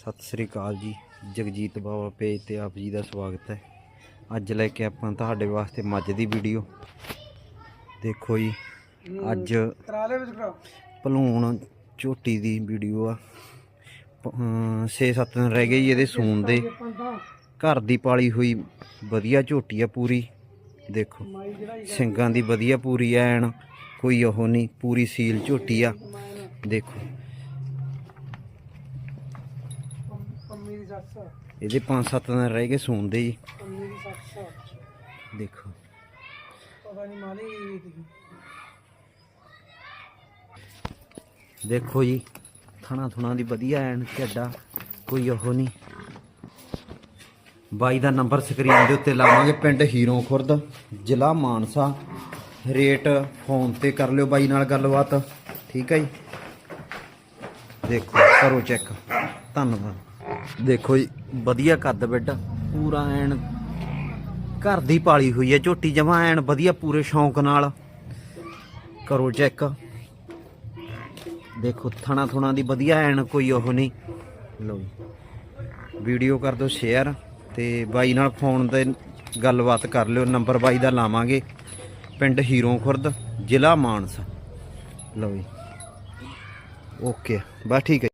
ਸਤਿ ਸ੍ਰੀ ਅਕਾਲ ਜੀ। ਜਗਜੀਤ ਬਾਵਾ ਪੇਜ ਤੇ ਆਪ ਜੀ ਦਾ ਸਵਾਗਤ ਹੈ। ਅੱਜ ਲੈ ਕੇ ਆਪਾਂ ਤੁਹਾਡੇ ਵਾਸਤੇ ਮੱਝ ਦੀ ਵੀਡੀਓ ਦੇਖੋ ਜੀ ਅੱਜ ਭਲੂਣ ਝੋਟੀ ਦੀ ਵੀਡੀਓ ਆ। 6-7 ਦਿਨ ਰਹਿ ਗਏ ਜੀ ਇਹਦੇ ਸੂਣ ਦੇ। ਘਰ ਦੀ ਪਾਲੀ ਹੋਈ ਵਧੀਆ ਝੋਟੀ ਆ ਪੂਰੀ। ਦੇਖੋ ਸਿੰਗਾਂ ਦੀ ਵਧੀਆ ਪੂਰੀ ਐਨ ਕੋਈ ਉਹ ਨਹੀਂ ਪੂਰੀ ਸੀਲ ਝੋਟੀ ਆ। ਦੇਖੋ। ਪੰਮੀ ਦੀ ਸੱਸ। ਇਹਦੇ 5-7 ਦਿਨ ਰਹਿ ਗਏ ਸੂਣ ਦੇ ਜੀ ਪੰਮੀ ਦੀ ਸੱਸ। ਦੇਖੋ। ਪਤਾ ਨਹੀਂ ਮਾਲੀ ਦੀ ਦੇਖੋ ਜੀ ਥਣਾ ਥੁਣਾ ਦੀ ਵਧੀਆ ਐਨ ਝੱਡਾ ਕੋਈ ਉਹ ਨਹੀਂ ਬਾਈ ਦਾ ਨੰਬਰ ਸਕਰੀਨ ਦੇ ਉੱਤੇ ਲਾਵਾਂਗੇ ਪਿੰਡ ਹੀਰੋ ਖੁਰਦ ਜ਼ਿਲ੍ਹਾ ਮਾਨਸਾ। ਰੇਟ ਫੋਨ ਤੇ ਕਰ ਲਿਓ ਬਾਈ ਨਾਲ ਗੱਲਬਾਤ। ਠੀਕ ਹੈ ਜੀ? ਦੇਖੋ ਕਰੋ ਚੈੱਕ। ਧੰਨਵਾਦ। ਦੇਖੋ ਜੀ, ਵਧੀਆ ਕੱਦ ਬੈੱਡ, ਪੂਰਾ ਐਨ ਘਰ ਦੀ ਪਾਲੀ ਹੋਈ ਹੈ, ਝੋਟੀ ਜਮਾ ਐਨ ਵਧੀਆ ਪੂਰੇ ਸ਼ੌਂਕ ਨਾਲ। ਕਰੋ ਚੈੱਕ ਦੇਖੋ, ਥਣਾ ਥੁਣਾ ਦੀ ਵਧੀਆ ਐਨ ਕੋਈ ਉਹ ਨਹੀਂ। ਲਓ ਜੀ। ਵੀਡੀਓ ਕਰ ਦਿਓ ਸ਼ੇਅਰ ਤੇ ਬਾਈ ਨਾਲ ਫੋਨ ਤੇ ਗੱਲਬਾਤ ਕਰ ਲਿਓ ਨੰਬਰ ਬਾਈ ਦਾ ਲਾਵਾਂਗੇ। ਪਿੰਡ ਹੀਰੋਂ ਖੁਰਦ, ਜ਼ਿਲ੍ਹਾ ਮਾਨਸਾ। ਲਓ ਜੀ ਓਕੇ ਬਸ ਠੀਕ ਹੈ।